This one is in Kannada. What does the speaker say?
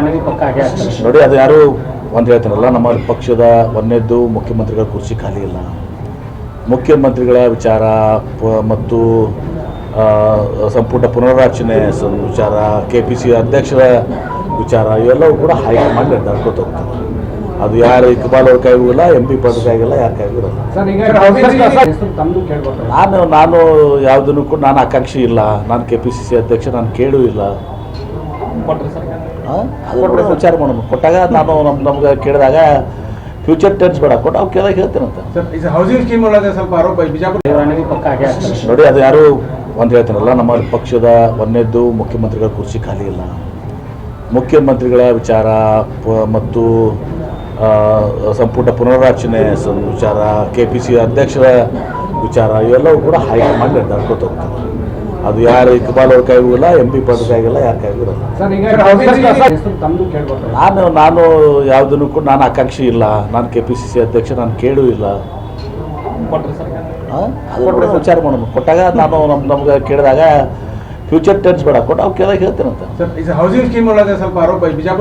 ಮೆರವಣಿಗೆ ಪಕ್ಕ ಹಾಗೆ ಆಗ್ತದೆ. ನೋಡಿ ಅದು ಯಾರು ಒಂದು ಹೇಳ್ತಾರಲ್ಲ ನಮ್ಮ ಪಕ್ಷದ ಒಂದೇದ್ದು ಮುಖ್ಯಮಂತ್ರಿಗಳ ಕುರ್ಚಿ ಖಾಲಿ ಇಲ್ಲ. ಮುಖ್ಯಮಂತ್ರಿಗಳ ವಿಚಾರ ಪ- ಮತ್ತು ಆ, ಸಂಪುಟ ಪುನರ್ರಚನೆ ಸ- ವಿಚಾರ ಕೆ ಪಿ ಸಿ ಅಧ್ಯಕ್ಷರ ವಿಚಾರ ಇವೆಲ್ಲವೂ ಕೂಡ ಹೈಕಮಾಂಡ್ ಮಾಡಿ ಹೋಗ್ತಾರೆ ಅದು ಯಾರು ಇಕ್ಬಾಲ್ ಅವ್ರ ಕೈಗೂ ಇಲ್ಲ ಎಂ ಪಿ ಪದ ಕೈಗಿಲ್ಲ ಯಾರ ಕೈಗೂ ಇರಲ್ಲ ಸರ್ ಈಗ ತಮ್ಮದು ಕೇಳ್ಬೋದು ನಾನು ನಾನು ಯಾವುದನ್ನು ಕೂಡ ನಾನು ಆಕಾಂಕ್ಷಿ ಇಲ್ಲ. ನಾನು ಕೆ ಪಿ ಸಿ ಸಿ ಅಧ್ಯಕ್ಷ ನಾನು ಕೇಳೂ ಇಲ್ಲ? ಅದು ವಿಚಾರ ಮಾಡೋಣ ಕೊಟ್ಟಾಗ ನಾನು ನಮ್ ನಮ್ಗೆ ಕೇಳಿದಾಗ ಫ್ಯೂಚರ್ ಟೆನ್ಸ್ ಬೇಡ. ಕೊಟ್ಟು ಅವ್ರು ಕೇಳಿದಾಗ ಹೇಳ್ತೇನಂತ. ಹೌಸಿಂಗ್ ಸ್ಕೀಮ್ ಒಳಗೆ ಸ್ವಲ್ಪ ಆರೋಪ ಬಿಜಾಪುರ ನೋಡಿ ಅದು ಯಾರು ಒಂದು ಹೇಳ್ತಾರಲ್ಲ ನಮ್ಮ ಪಕ್ಷದ ಒಂದೇದ್ದು ಮುಖ್ಯಮಂತ್ರಿಗಳ ಕುರ್ಚಿ ಖಾಲಿ ಇಲ್ಲ. ಮುಖ್ಯಮಂತ್ರಿಗಳ ವಿಚಾರ ಪ- ಮತ್ತು ಸಂಪುಟ ಪುನರ್ರಚನೆ ಸ- ವಿಚಾರ ಕೆ ಪಿ ಸಿ ಅಧ್ಯಕ್ಷರ ವಿಚಾರ ಇವೆಲ್ಲವೂ ಕೂಡ ಹೈಕಮಾಂಡ್ ನಿರ್ಧಾರಕ್ಕೆ ಹೋಗ್ತಾರೆ ಅದು ಯಾರು ಇಕ್ಬಾಲ್ ಅವ್ರ ಕೈಗೂ ಇಲ್ಲ ಎಂ ಪಿ ಪಾಟೀಲ್ ಕೈಗಿಲ್ಲ ಯಾರ ಕೈಗೂ ಇರಲ್ಲ ನಾನು ನಾನು ಯಾವುದನ್ನು ಕೂಡ ನಾನು ಆಕಾಂಕ್ಷಿ ಇಲ್ಲ. ನಾನು ಕೆ ಪಿ ಸಿ ಸಿ ಅಧ್ಯಕ್ಷ ನಾನು ಕೇಳೂ ಇಲ್ಲ. ಕೊಟ್ರಿ ಸರ್? ಆ? ಅದು ವಿಚಾರ ಮಾಡೋಣ. ಕೊಟ್ಟಾಗ ನಾನು ನಮ್ ನಮ್ಗೆ ಕೇಳಿದಾಗ ಫ್ಯೂಚರ್ ಟೆನ್ಸ್ ಬೇಡ. ಕೊಟ್ಟು ಅವ್ರು ಕೇಳಿದಾಗ ಹೇಳ್ತೇನೆ ಅಂತ ಹೌಸಿಂಗ್ ಸ್ಕೀಮ್ ಒಳಗೆ ಸ್ವಲ್ಪ ಆರೋಪ ಬಿಜಾಪುರ